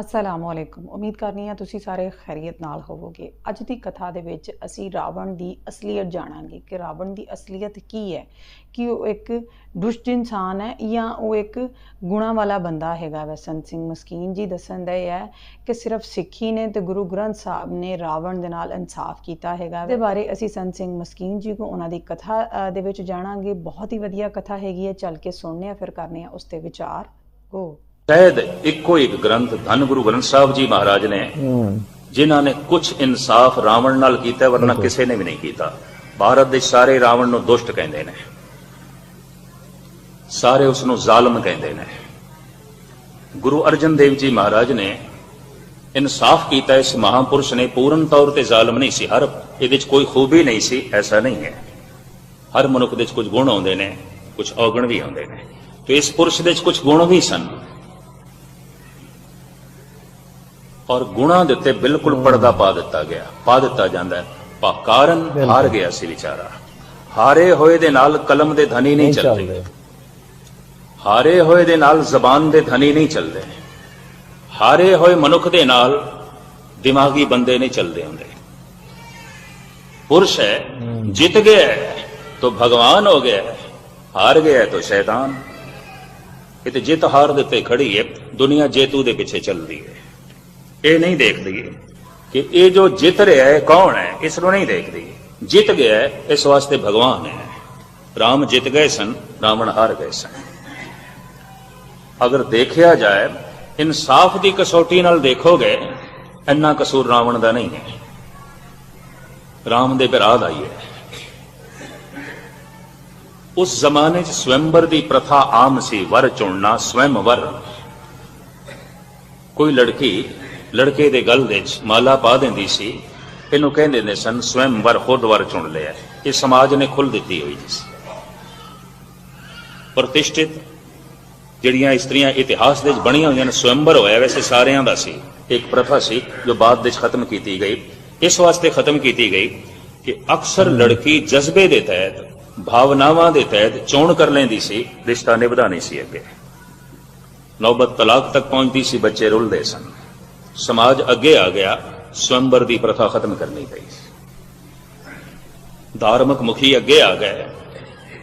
ਅਸਲਾਮ ਵਾਲੇਕੁਮ ਉਮੀਦ ਕਰਨੀ ਆ ਤੁਸੀਂ ਸਾਰੇ ਖੈਰੀਅਤ ਨਾਲ ਹੋਵੋਗੇ। ਅੱਜ ਦੀ ਕਥਾ ਦੇ ਵਿੱਚ ਅਸੀਂ ਰਾਵਣ ਦੀ ਅਸਲੀਅਤ ਜਾਣਾਂਗੇ ਕਿ ਰਾਵਣ ਦੀ ਅਸਲੀਅਤ ਕੀ ਹੈ। ਕਿ ਉਹ ਇੱਕ ਦੁਸ਼ਟ ਇਨਸਾਨ ਹੈ ਜਾਂ ਉਹ ਇੱਕ ਗੁਣਾ ਵਾਲਾ ਬੰਦਾ ਹੈਗਾ ਵੈ? ਸੰਤ ਸਿੰਘ ਮਸਕੀਨ ਜੀ ਦੱਸਣ ਦਾ ਇਹ ਹੈ ਕਿ ਸਿਰਫ ਸਿੱਖੀ ਨੇ ਤੇ ਗੁਰੂ ਗ੍ਰੰਥ ਸਾਹਿਬ ਨੇ ਰਾਵਣ ਦੇ ਨਾਲ ਇਨਸਾਫ ਕੀਤਾ ਹੈਗਾ ਦੇ ਬਾਰੇ ਅਸੀਂ ਸੰਤ ਸਿੰਘ ਮਸਕੀਨ ਜੀ ਕੋ ਉਹਨਾਂ ਦੀ ਕਥਾ ਦੇ ਵਿੱਚ ਜਾਣਾਂਗੇ। ਬਹੁਤ ਹੀ ਵਧੀਆ ਕਥਾ ਹੈਗੀ ਹੈ। ਚੱਲ ਕੇ ਸੁਣਨੇ ਆ ਫਿਰ ਕਰਨੇ ਆ ਉਸ ਤੇ ਵਿਚਾਰ। ਗੋ ਸ਼ਾਇਦ ਇੱਕੋ ਇੱਕ ਗ੍ਰੰਥ ਧੰਨ ਗੁਰੂ ਗ੍ਰੰਥ ਸਾਹਿਬ ਜੀ ਮਹਾਰਾਜ ਨੇ ਜਿਨ੍ਹਾਂ ਨੇ ਕੁਝ ਇਨਸਾਫ ਰਾਵਣ ਨਾਲ ਕੀਤਾ ਵਰਨਾ ਕਿਸੇ ਨੇ ਵੀ ਨਹੀਂ ਕੀਤਾ। ਭਾਰਤ ਦੇ ਸਾਰੇ ਰਾਵਣ ਨੂੰ ਦੁਸ਼ਟ ਕਹਿੰਦੇ ਨੇ। ਸਾਰੇ ਉਸ ਨੂੰ ਜ਼ਾਲਮ ਕਹਿੰਦੇ ਨੇ। ਗੁਰੂ ਅਰਜਨ ਦੇਵ ਜੀ ਮਹਾਰਾਜ ਨੇ ਇਨਸਾਫ ਕੀਤਾ ਇਸ ਮਹਾਪੁਰਸ਼ ਨੇ ਪੂਰਨ ਤੌਰ ਤੇ ਜ਼ਾਲਮ ਨਹੀਂ ਸੀ। ਹਰ ਇਹਦੇ ਵਿੱਚ ਕੋਈ ਖੂਬੀ ਨਹੀਂ ਸੀ ਐਸਾ ਨਹੀਂ ਹੈ। ਹਰ ਮਨੁੱਖ ਦੇ ਵਿੱਚ ਕੁਝ ਗੁਣ ਆਉਂਦੇ ਨੇ ਕੁਝ ਔਗਣ ਵੀ ਆਉਂਦੇ ਨੇ। ਤੇ ਇਸ ਪੁਰਸ਼ ਦੇ ਵਿੱਚ ਕੁਝ ਗੁਣ ਵੀ ਸਨ। ਔਰ ਗੁਣਾ ਦੇ ਉੱਤੇ ਬਿਲਕੁਲ ਪਰਦਾ ਪਾ ਦਿੱਤਾ ਗਿਆ। ਪਾ ਦਿੱਤਾ ਜਾਂਦਾ ਹੈ। ਪਾ ਕਾਰਨ ਹਾਰ ਗਿਆ ਸੀ ਵਿਚਾਰਾ। ਹਾਰੇ ਹੋਏ ਦੇ ਨਾਲ ਕਲਮ ਦੇ ਧਨੀ ਨਹੀਂ ਚੱਲਦੇ। ਹਾਰੇ ਹੋਏ ਦੇ ਨਾਲ ਜ਼ਬਾਨ ਦੇ ਧਨੀ ਨਹੀਂ ਚੱਲਦੇ। ਹਾਰੇ ਹੋਏ ਮਨੁੱਖ ਦੇ ਨਾਲ ਦਿਮਾਗੀ ਬੰਦੇ ਨਹੀਂ ਚੱਲਦੇ ਹੁੰਦੇ। ਪੁਰਸ਼ ਹੈ ਜਿੱਤ ਗਿਆ ਤੋ ਭਗਵਾਨ ਹੋ ਗਿਆ ਹਾਰ ਗਿਆ ਤੋ ਸ਼ੈਤਾਨ। ਇਹ ਤੇ ਜਿੱਤ ਹਾਰ ਦੇ ਤੇ ਖੜੀ ਹੈ। ਦੁਨੀਆ ਜੇਤੂ ਦੇ ਪਿੱਛੇ ਚੱਲਦੀ ਹੈ। ਇਹ ਨਹੀਂ ਦੇਖਦੀ। ਕਿ ਇਹ ਜੋ ਜਿੱਤ ਰਿਹਾ ਹੈ, ਕੌਣ ਹੈ, ਇਸ ਨੂੰ ਨਹੀਂ ਦੇਖਦੀ। ਜਿੱਤ ਗਿਆ ਹੈ, ਇਸ ਵਾਸਤੇ ਭਗਵਾਨ ਹੈ। ਰਾਮ ਜਿੱਤ ਗਏ ਸਨ, ਰਾਵਣ ਹਾਰ ਗਏ ਸਨ। ਅਗਰ ਦੇਖਿਆ ਜਾਏ, ਇਨਸਾਫ ਦੀ ਕਸੌਟੀ ਨਾਲ ਦੇਖੋਗੇ, ਇੰਨਾ ਕਸੂਰ ਰਾਵਣ ਦਾ ਨਹੀਂ ਹੈ। ਰਾਮ ਦੇ ਭਰਾ ਦਾ ਹੀ। ਹੈ ਉਸ ਜ਼ਮਾਨੇ 'ਚ ਸਵੰਬਰ ਦੀ ਪ੍ਰਥਾ ਆਮ ਸੀ, ਵਰ ਚੁਣਨਾ ਸਵੰਵਰ ਕੋਈ ਲੜਕੀ ਲੜਕੇ ਦੇ ਗਲ ਦੇ 'ਚ ਮਾਲਾ ਪਾ ਦਿੰਦੀ ਸੀ। ਇਹਨੂੰ ਕਹਿੰਦੇ ਨੇ, ਸਨ ਸਵੰਵਰ ਖੁਦ ਵਰ ਚੁਣ ਲਿਆ ਇਹ ਸਮਾਜ ਨੇ ਖੁੱਲ ਦਿੱਤੀ ਹੋਈ ਸੀ। ਪ੍ਰਤਿਸ਼ਠਿਤ ਜਿਹੜੀਆਂ ਇਸਤਰੀਆਂ ਇਤਿਹਾਸ ਦੇ ਵਿੱਚ ਬਣੀਆਂ ਹੋਈਆਂ ਨੇ ਸਵੰਬਰ ਹੋਇਆ, ਵੈਸੇ ਸਾਰਿਆਂ ਦਾ ਸੀ। ਇੱਕ ਪ੍ਰਥਾ ਸੀ ਜੋ ਬਾਅਦ ਵਿੱਚ ਖਤਮ ਕੀਤੀ ਗਈ। ਇਸ ਵਾਸਤੇ ਖਤਮ ਕੀਤੀ ਗਈ ਕਿ ਅਕਸਰ ਲੜਕੀ ਜਜ਼ਬੇ ਦੇ ਤਹਿਤ, ਭਾਵਨਾਵਾਂ ਦੇ ਤਹਿਤ ਚੋਣ ਕਰ ਲੈਂਦੀ ਸੀ। ਰਿਸ਼ਤਾ ਨਿਭਦਾ ਨਹੀਂ ਸੀ ਅੱਗੇ। ਨੌਬਤ ਤਲਾਕ ਤੱਕ ਪਹੁੰਚਦੀ ਸੀ, ਬੱਚੇ ਰੁਲਦੇ ਸਨ। ਸਮਾਜ ਅੱਗੇ ਆ ਗਿਆ, ਸਵੰਬਰ ਦੀ ਪ੍ਰਥਾ ਖਤਮ ਕਰਨੀ ਪਈ। ਧਾਰਮਿਕ ਮੁਖੀ ਅੱਗੇ ਆ ਗਏ।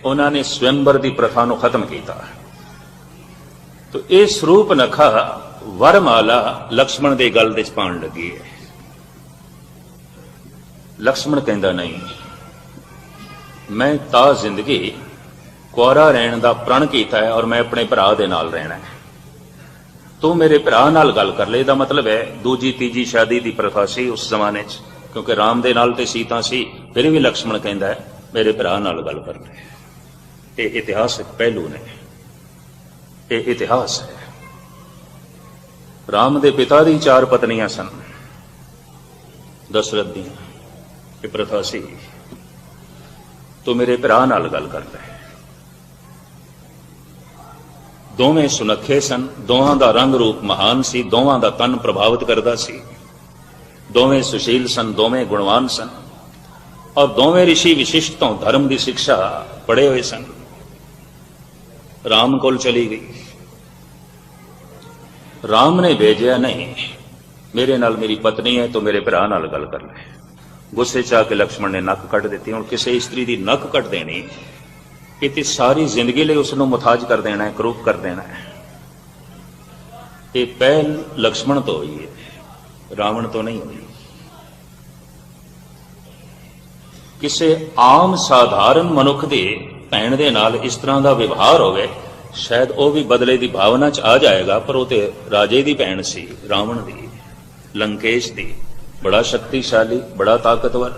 ਉਹਨਾਂ ਨੇ ਸਵੰਬਰ ਦੀ ਪ੍ਰਥਾ ਨੂੰ ਖਤਮ ਕੀਤਾ। ਤੋ ਇਹ ਸਰੂਪ ਨਖਾ, ਵਰਮਾਲਾ ਲక్ష్మణ ਦੇ ਗਲ ਦੇ ਪਾਣ ਲੱਗੀ ਹੈ। ਲక్ష్మణ ਕਹਿੰਦਾ, ਨਹੀਂ, ਮੈਂ ਤਾਂ ਜ਼ਿੰਦਗੀ ਕੁਆਰਾ ਰਹਿਣ ਦਾ ਪ੍ਰਣ ਕੀਤਾ ਹੈ ਔਰ ਮੈਂ ਆਪਣੇ ਭਰਾ ਦੇ ਨਾਲ ਰਹਿਣਾ ਹੈ। ਤੂੰ ਮੇਰੇ ਭਰਾ ਨਾਲ ਗੱਲ ਕਰ ਲੈ, ਇਹਦਾ ਮਤਲਬ ਹੈ ਦੂਜੀ, ਤੀਜੀ ਸ਼ਾਦੀ ਦੀ ਪ੍ਰਥਾ ਸੀ ਉਸ ਜ਼ਮਾਨੇ 'ਚ, ਕਿਉਂਕਿ ਰਾਮ ਦੇ ਨਾਲ ਤੇ ਸੀਤਾ ਸੀ, ਫਿਰ ਵੀ ਲਕਸ਼ਮਣ ਕਹਿੰਦਾ ਮੇਰੇ ਭਰਾ ਨਾਲ ਗੱਲ ਕਰ ਲੈ। ਇਹ ਇਤਿਹਾਸਕ ਪਹਿਲੂ ਨੇ। ਇਹ ਇਤਿਹਾਸ ਹੈ। ਰਾਮ ਦੇ ਪਿਤਾ ਦੀ ਚਾਰ ਪਤਨੀਆਂ ਸਨ। ਦਸ਼ਰਤ ਦੀਆਂ। ਇਹ ਪ੍ਰਥਾ ਸੀ, ਤੂੰ ਮੇਰੇ ਭਰਾ ਨਾਲ ਗੱਲ ਕਰ ਲੈ। ਦੋਵੇਂ ਸੁਨੱਖੇ ਸਨ, ਦੋਹਾਂ ਦਾ ਰੰਗ ਰੂਪ ਮਹਾਨ ਸੀ ਦੋਹਾਂ ਦਾ ਤਨ ਪ੍ਰਭਾਵਿਤ ਕਰਦਾ ਸੀ। ਦੋਵੇਂ ਸੁਸ਼ੀਲ ਸਨ, ਦੋਵੇਂ ਗੁਣਵਾਨ ਸਨ। ਔਰ ਦੋਵੇਂ ઋષਿ ਵਿਸ਼ਿਸ਼ਟ ਤੋਂ ਧਰਮ ਦੀ ਸਿੱਖਿਆ ਪੜ੍ਹੇ ਹੋਏ ਸਨ। ਰਾਮ ਕੋਲ ਚਲੀ ਗਈ। ਰਾਮ ਨੇ ਭੇਜਿਆ, ਨਹੀਂ, ਮੇਰੇ ਨਾਲ ਮੇਰੀ ਪਤਨੀ ਹੈ, ਤੋ ਮੇਰੇ ਭਰਾ ਨਾਲ ਗੱਲ ਕਰ ਲੈ। ਗੁੱਸੇ ਚ ਆ ਕੇ ਲక్ష్మణ ਨੇ ਨੱਕ ਕੱਟ ਦਿੱਤੀ। ਹੁਣ ਕਿਸੇ ਇਸਤਰੀ ਦੀ ਨੱਕ ਕੱਟ ਦੇਣੀ ਇਹ ਤੇ ਸਾਰੀ ਜ਼ਿੰਦਗੀ ਲਈ ਉਸ ਨੂੰ ਮੁਤਾਜ ਕਰ ਦੇਣਾ ਹੈ ਕਰੂਪ ਕਰ ਦੇਣਾ ਹੈ। ਇਹ ਪਹਿਲ ਲਕਸ਼ਮਣ ਤੋਂ ਹੋਈ ਹੈ, ਰਾਵਣ ਤੋਂ ਨਹੀਂ ਹੋਈ। ਕਿਸੇ ਆਮ ਸਾਧਾਰਨ ਮਨੁੱਖ ਦੇ ਭੈਣ ਦੇ ਨਾਲ ਇਸ ਤਰ੍ਹਾਂ ਦਾ ਵਿਵਹਾਰ ਹੋਵੇ, ਸ਼ਾਇਦ ਉਹ ਵੀ ਬਦਲੇ ਦੀ ਭਾਵਨਾ 'ਚ ਆ ਜਾਏਗਾ, ਪਰ ਉਹ ਤੇ ਰਾਜੇ ਦੀ ਭੈਣ ਸੀ, ਰਾਵਣ ਦੀ, ਲੰਕੇਸ਼ ਦੀ। ਬੜਾ ਸ਼ਕਤੀਸ਼ਾਲੀ, ਬੜਾ ਤਾਕਤਵਰ।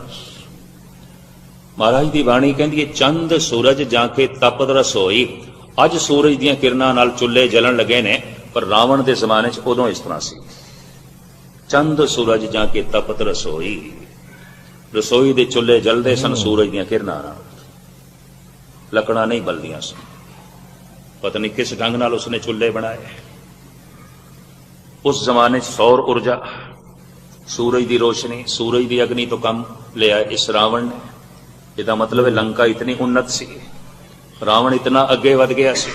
ਮਹਾਰਾਜ ਦੀ ਬਾਣੀ ਕਹਿੰਦੀ ਹੈ, ਚੰਦ ਸੂਰਜ ਜਾਂ ਕੇ ਤਪਤ ਰਸੋਈ। ਅੱਜ ਸੂਰਜ ਦੀਆਂ ਕਿਰਨਾਂ ਨਾਲ ਚੁੱਲ੍ਹੇ ਜਲਣ ਲੱਗੇ ਨੇ, ਪਰ ਰਾਵਣ ਦੇ ਜ਼ਮਾਨੇ 'ਚ ਉਦੋਂ ਇਸ ਤਰ੍ਹਾਂ ਸੀ। ਚੰਦ ਸੂਰਜ ਜਾਂ ਕੇ ਤਪਤ ਰਸੋਈ। ਰਸੋਈ ਦੇ ਚੁੱਲ੍ਹੇ ਜਲਦੇ ਸਨ ਸੂਰਜ ਦੀਆਂ ਕਿਰਨਾਂ ਨਾਲ। ਲੱਕੜਾਂ ਨਹੀਂ ਬਲਦੀਆਂ ਸਨ। ਪਤਾ ਨਹੀਂ ਕਿਸ ਢੰਗ ਨਾਲ ਉਸਨੇ ਚੁੱਲ੍ਹੇ ਬਣਾਏ। ਉਸ ਜ਼ਮਾਨੇ 'ਚ ਸੌਰ ਊਰਜਾ, ਸੂਰਜ ਦੀ ਰੋਸ਼ਨੀ, ਸੂਰਜ ਦੀ ਅਗਨੀ ਤੋਂ ਕੰਮ ਲਿਆ ਇਸ ਰਾਵਣ ਨੇ। ਇਹਦਾ ਮਤਲਬ ਹੈ ਲੰਕਾ ਇਤਨੀ ਉન્નਤ ਸੀ। ਰਾਵਣ ਇਤਨਾ ਅੱਗੇ ਵਧ ਗਿਆ ਸੀ।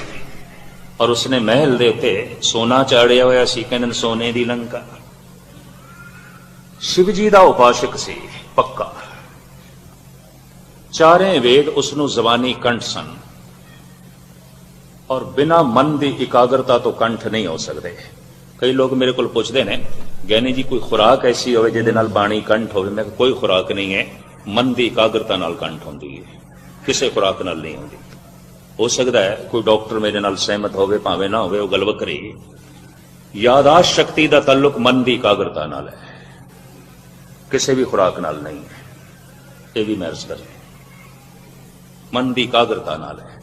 ਔਰ ਉਸਨੇ ਮਹਿਲ ਦੇ ਉੱਤੇ ਸੋਨਾ ਚਾੜਿਆ ਹੋਇਆ ਸੀ, ਕਹਿੰਦੇ ਨੇ ਸੋਨੇ ਦੀ ਲੰਕਾ। ਸ਼ਿਵ ਜੀ ਦਾ ਉਪਾਸ਼ਕ ਸੀ, ਪੱਕਾ। ਚਾਰੇ ਵੇਦ ਉਸ ਨੂੰ ਜ਼ਬਾਨੀ ਕੰਠ ਸਨ। ਔਰ ਬਿਨਾ ਮਨ ਦੀ ਇਕਾਗਰਤਾ ਤੋਂ ਕੰਠ ਨਹੀਂ ਹੋ ਸਕਦੇ। ਕਈ ਲੋਕ ਮੇਰੇ ਕੋਲ ਪੁੱਛਦੇ ਨੇ ਗਿਆਨੀ ਜੀ ਕੋਈ ਖੁਰਾਕ ਐਸੀ ਹੋਵੇ ਜਿਹਦੇ ਨਾਲ ਬਾਣੀ ਕੰਠ ਹੋਵੇ? ਮੈਂ ਕੋਈ ਖੁਰਾਕ ਨਹੀਂ ਹੈ। ਮਨ ਦੀ ਇਕਾਗਰਤਾ ਨਾਲ ਕੰਠ ਹੁੰਦੀ ਹੈ। ਕਿਸੇ ਖੁਰਾਕ ਨਾਲ ਨਹੀਂ ਹੁੰਦੀ। ਹੋ ਸਕਦਾ ਹੈ ਕੋਈ ਡਾਕਟਰ ਮੇਰੇ ਨਾਲ ਸਹਿਮਤ ਹੋਵੇ, ਭਾਵੇਂ ਨਾ ਹੋਵੇ, ਉਹ ਗੱਲ ਵੱਖਰੀ ਯਾਦਾਸ਼ਤ ਸ਼ਕਤੀ ਦਾ ਤਾਲੁਕ ਮਨ ਦੀ ਇਕਾਗਰਤਾ ਨਾਲ ਹੈ। ਕਿਸੇ ਵੀ ਖੁਰਾਕ ਨਾਲ ਨਹੀਂ ਹੈ। ਇਹ ਵੀ ਮੈਂ ਅਰਜ਼ ਕਰ ਮਨ ਦੀ ਇਕਾਗਰਤਾ ਨਾਲ ਹੈ।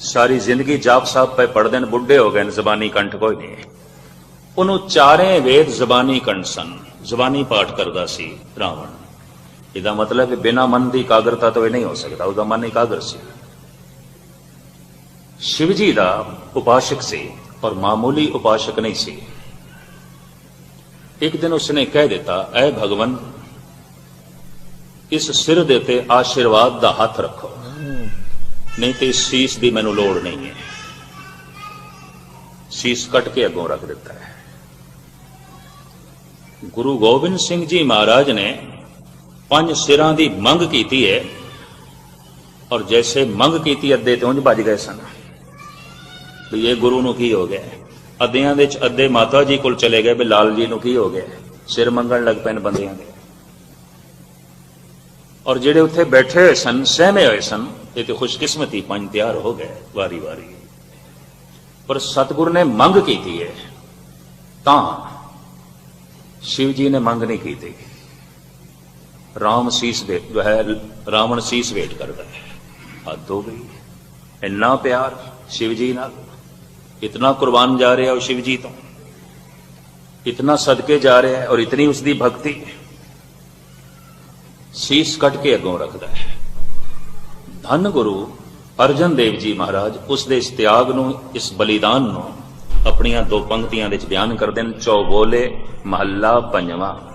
ਸਾਰੀ ਜ਼ਿੰਦਗੀ ਜਾਪ ਸਾਹਿਬ ਪਏ ਪੜਦੇ ਨੇ, ਬੁੱਢੇ ਹੋ ਗਏ ਨੇ, ਜ਼ਬਾਨੀ ਕੰਠ ਕੋਈ ਨਹੀਂ ਹੈ। ਉਹਨੂੰ ਚਾਰੇ ਵੇਦ ਜ਼ਬਾਨੀ ਕੰਠ ਸਨ। ਜ਼ਬਾਨੀ ਪਾਠ ਕਰਦਾ ਸੀ ਰਾਵਣ। ਇਹਦਾ ਮਤਲਬ ਹੈ ਬਿਨਾ ਮਨ ਦੀ ਇਕਾਗਰਤਾ ਤੋਂ ਇਹ ਨਹੀਂ ਹੋ ਸਕਦਾ, ਉਹਦਾ ਮਨ ਇਕਾਗਰ ਸੀ। ਸ਼ਿਵ ਜੀ ਦਾ ਉਪਾਸ਼ਕ ਸੀ, ਪਰ ਮਾਮੂਲੀ ਉਪਾਸ਼ਕ ਨਹੀਂ ਸੀ। ਇੱਕ ਦਿਨ ਉਸਨੇ ਕਹਿ ਦਿੱਤਾ, ਐ ਭਗਵਨ ਇਸ ਸਿਰ ਦੇ ਤੇ ਆਸ਼ੀਰਵਾਦ ਦਾ ਹੱਥ ਰੱਖੋ। ਨਹੀਂ ਤੇ ਇਸ ਸੀਸ ਦੀ ਮੈਨੂੰ ਲੋੜ ਨਹੀਂ ਹੈ। ਸੀਸ ਕੱਟ ਕੇ ਅੱਗੋਂ ਰੱਖ ਦਿੱਤਾ ਹੈ। ਗੁਰੂ ਗੋਬਿੰਦ ਸਿੰਘ ਜੀ ਮਹਾਰਾਜ ਨੇ ਪੰਜ ਸਿਰਾਂ ਦੀ ਮੰਗ ਕੀਤੀ ਹੈ ਔਰ ਜੈਸੇ ਮੰਗ ਕੀਤੀ ਅੱਧੇ ਤੇ ਉਂਝ ਭੱਜ ਗਏ ਸਨ। ਵੀ ਇਹ ਗੁਰੂ ਨੂੰ ਕੀ ਹੋ ਗਿਆ? ਅੱਧਿਆਂ ਦੇ ਚ ਅੱਧੇ ਮਾਤਾ ਜੀ ਕੋਲ ਚਲੇ ਗਏ ਵੀ ਲਾਲ ਜੀ ਨੂੰ ਕੀ ਹੋ ਗਿਆ? ਸਿਰ ਮੰਗਣ ਲੱਗ ਪਏ ਨੇ ਬੰਦਿਆਂ ਦੇ। ਔਰ ਜਿਹੜੇ ਉੱਥੇ ਬੈਠੇ ਹੋਏ ਸਨ, ਸਹਿਮੇ ਹੋਏ ਸਨ, ਇਹ ਤੇ ਖੁਸ਼ਕਿਸਮਤੀ ਪੰਜ ਤਿਆਰ ਹੋ ਗਏ ਵਾਰੀ ਵਾਰੀ। ਪਰ ਸਤਿਗੁਰ ਨੇ ਮੰਗ ਕੀਤੀ ਹੈ ਤਾਂ ਸ਼ਿਵ ਜੀ ਨੇ ਮੰਗ ਨਹੀਂ ਕੀਤੀ। ਰਾਮ ਸੀਸ ਵੇ ਜੋ ਹੈ, ਰਾਵਣ ਸੀਸ ਵੇਟ ਕਰਦਾ ਹੈ। ਹੱਦ ਹੋ ਗਈ। ਇੰਨਾ ਪਿਆਰ ਸ਼ਿਵ ਜੀ ਨਾਲ। ਇਤਨਾ ਕੁਰਬਾਨ ਜਾ ਰਿਹਾ ਉਹ ਸ਼ਿਵ ਜੀ ਤੋਂ। ਇਤਨਾ ਸਦਕੇ ਜਾ ਰਿਹਾ ਹੈ ਔਰ ਇਤਨੀ ਉਸ ਦੀ ਭਗਤੀ। ਸੀਸ ਕੱਟ ਕੇ ਅੱਗੋਂ ਰੱਖਦਾ ਹੈ। ਧੰਨ ਗੁਰੂ ਅਰਜਨ ਦੇਵ ਜੀ ਮਹਾਰਾਜ, ਉਸ ਦੇ ਇਸ ਤਿਆਗ ਨੂੰ, ਇਸ ਬਲੀਦਾਨ ਨੂੰ, ਆਪਣੀਆਂ ਦੋ ਪੰਕਤੀਆਂ ਵਿੱਚ ਬਿਆਨ ਕਰਦੇ ਨੇ ਚੌਬੋਲੇ ਮਹੱਲਾ ਪੰਜਵਾਂ।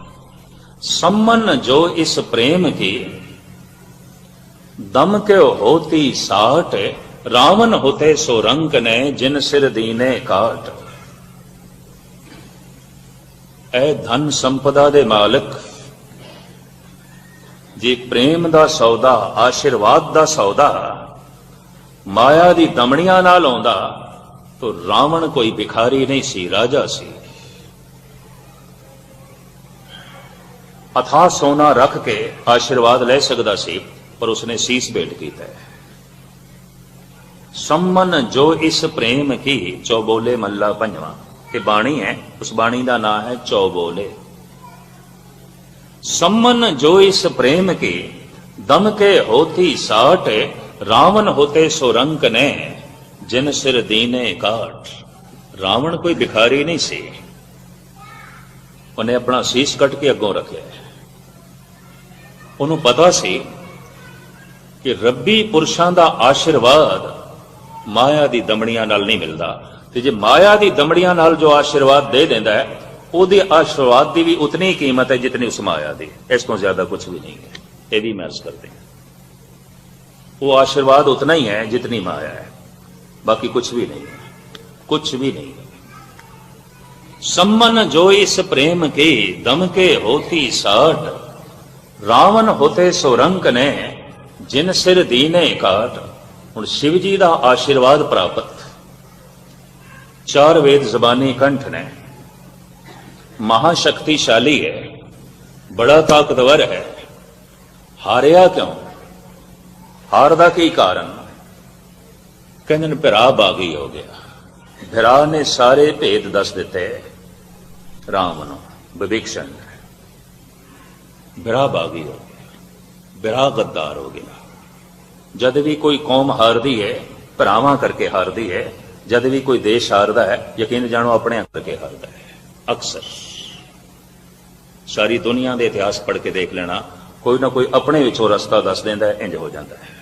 ਸੰਮਨ ਜੋ ਇਸ ਪ੍ਰੇਮ ਕੀ, ਦਮ ਕੇ ਹੋਤੀ ਸਾਟ ਰਾਵਨ ਹੋਤੇ ਸੋ ਰੰਕ ਨੇ, ਜਿਨ ਸਿਰ ਦੀਨੇ ਕਾਟ। ਇਹ ਧਨ ਸੰਪਦਾ ਦੇ ਮਾਲਕ, ਜੇ ਪ੍ਰੇਮ ਦਾ ਸੌਦਾ, ਆਸ਼ੀਰਵਾਦ ਦਾ ਸੌਦਾ, ਮਾਇਆ ਦੀ ਦਮੜੀਆਂ ਨਾਲ ਆਉਂਦਾ, ਤਾਂ ਰਾਵਣ ਕੋਈ ਭਿਖਾਰੀ ਨਹੀਂ ਸੀ, ਰਾਜਾ ਸੀ। ਅਥਾ ਸੋਨਾ ਰੱਖ ਕੇ ਆਸ਼ੀਰਵਾਦ ਲੈ ਸਕਦਾ ਸੀ, ਪਰ ਉਸਨੇ ਸੀਸ ਭੇਟ ਕੀਤਾ। ਸੰਮਨ ਜੋ ਇਸ ਪ੍ਰੇਮ ਕੀ, ਚੌਬੋਲੇ ਮੱਲਾ ਪੰਜਵਾ ਇਹ ਬਾਣੀ ਹੈ, ਉਸ ਬਾਣੀ ਦਾ ਨਾਮ ਹੈ ਚੌਬੋਲੇ। ਸੰਮਨ ਜੋ ਇਸ ਪ੍ਰੇਮ ਕੀ, ਦਮ ਕੇ ਹੋਤੀ ਸਾਟ, ਰਾਵਣ ਹੋਤੇ ਸੋਰੰਕ ਨੇ, ਜਿਨ ਸਿਰ ਦੀਨੇ ਕਾਟ ਰਾਵਣ ਕੋਈ ਭਿਖਾਰੀ ਨਹੀਂ ਸੀ। ਉਹਨੇ ਆਪਣਾ ਸੀਸ ਕੱਟ ਕੇ ਅੱਗੋਂ ਰੱਖਿਆ। ਉਹਨੂੰ ਪਤਾ ਸੀ ਕਿ ਰੱਬੀ ਪੁਰਸ਼ਾਂ ਦਾ ਆਸ਼ੀਰਵਾਦ ਮਾਇਆ ਦੀ ਦਮੜੀਆਂ ਨਾਲ ਨਹੀਂ ਮਿਲਦਾ ਤੇ ਜੇ ਮਾਇਆ ਦੀ ਦਮੜੀਆਂ ਨਾਲ ਜੋ ਆਸ਼ੀਰਵਾਦ ਦੇ ਦਿੰਦਾ ਹੈ ਉਹਦੇ ਆਸ਼ੀਰਵਾਦ ਦੀ ਵੀ ਉਤਨੀ ਹੀ ਕੀਮਤ ਹੈ ਜਿਤਨੀ ਉਸ ਮਾਇਆ ਦੀ ਇਸ ਤੋਂ ਜ਼ਿਆਦਾ ਕੁਝ ਵੀ ਨਹੀਂ ਹੈ ਇਹ ਵੀ ਮਰਜ਼ ਕਰਦੇ ਹਾਂ ਉਹ ਆਸ਼ੀਰਵਾਦ ਉਤਨਾ ਹੀ ਹੈ ਜਿਤਨੀ ਮਾਇਆ ਹੈ ਬਾਕੀ ਕੁਝ ਵੀ ਨਹੀਂ ਹੈ ਕੁਝ ਵੀ ਨਹੀਂ ਹੈ सम्मन जो इस प्रेम के दम के होती साठ ਰਾਵਣ ਹੋਤੇ ਸੋਰੰਕ ਨੇ, ਜਿਨ ਸਿਰ ਦੀਨੇ ਕਾਟ ਹੁਣ ਸ਼ਿਵ ਜੀ ਦਾ ਆਸ਼ੀਰਵਾਦ ਪ੍ਰਾਪਤ। ਚਾਰ ਵੇਦ ਜ਼ਬਾਨੀ ਕੰਠ ਨੇ। ਮਹਾ ਸ਼ਕਤੀਸ਼ਾਲੀ ਹੈ, ਬੜਾ ਤਾਕਤਵਰ ਹੈ। ਹਾਰਿਆ ਕਿਉਂ? ਹਾਰ ਦਾ ਕੀ ਕਾਰਨ? ਕਹਿੰਦੇ ਨੇ, ਭਰਾ ਬਾਗੀ ਹੋ ਗਿਆ। ਭਰਾ ਨੇ ਸਾਰੇ ਭੇਦ ਦੱਸ ਦਿੱਤੇ। ਰਾਮ ਨੂੰ ਵਿਭੀਸ਼ਣ ਬਿਰਾ ਬਾਗੀ ਹੋ ਗਿਆ, ਬਿਰਾ ਗੱਦਾਰ ਹੋ ਗਿਆ। ਜਦ ਵੀ ਕੋਈ ਕੌਮ ਹਾਰਦੀ ਹੈ, ਭਰਾਵਾਂ ਕਰਕੇ ਹਾਰਦੀ ਹੈ, ਜਦ ਵੀ ਕੋਈ ਦੇਸ਼ ਹਾਰਦਾ ਹੈ, ਯਕੀਨ ਜਾਣੋ ਆਪਣੇ ਕਰਕੇ ਹਾਰਦਾ ਹੈ। ਅਕਸਰ ਸਾਰੀ ਦੁਨੀਆ ਦੇ ਇਤਿਹਾਸ ਪੜ੍ਹ ਕੇ ਦੇਖ ਲੈਣਾ, ਕੋਈ ਨਾ ਕੋਈ ਆਪਣੇ ਵਿੱਚੋਂ ਰਸਤਾ ਦੱਸ ਦਿੰਦਾ ਹੈ, ਇੰਜ ਹੋ ਜਾਂਦਾ ਹੈ।